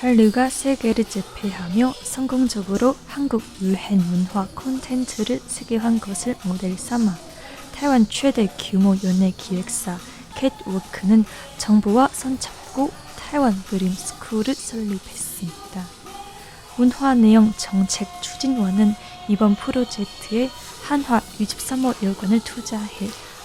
한류가 세계를 제패하며 성공적으로 한국 유행 문화 콘텐츠를 세계화한 것을 모델 삼아 타이완 최대 규모 연예 기획사 캣워크는 정부와 선착고 타이완 그림 스쿨을 설립했습니다. 문화 내용 정책 추진원은 이번 프로젝트에 한화 23호 여관을 투자해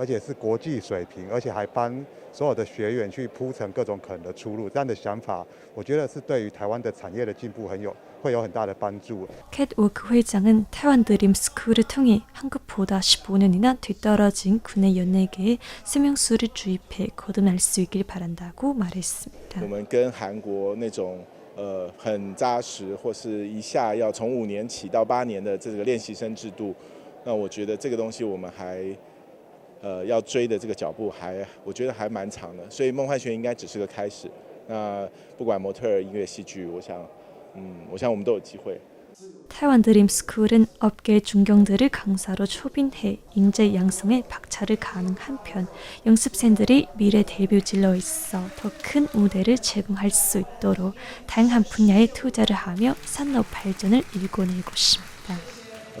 而且是国际水平，而且还帮所有的学员去铺成各种可能的出路，这样的想法，我觉得是对于台湾的产业的进步很有会有很大的帮助。 캣워크 회장은 타이완 드림 스쿨을 통해 한국보다 15년이나 뒤떨어진 국내 연예계에 세명수를 주입해 거듭날 수 있길 바란다고 말했습니다. 我们跟韩国那种呃很扎实，或是一下要从五年起到八年的这个练习生制度，那我觉得这个东西我们还 呃要追的这个脚步还我觉得还蛮长的，所以梦幻学应该只是个开始。那不管模特儿、音乐、戏剧，我想，嗯，我想我们都有机会。 타이완 드림 스쿨은 업계 중경들을 강사로 초빙해 인재 양성에 박차를 가하는 한편 연습생들이 미래 데뷔질러 있어 더 큰 무대를 제공할 수 있도록 다양한 분야에 투자를 하며 산업 발전을 일궈내고 있습니다. 我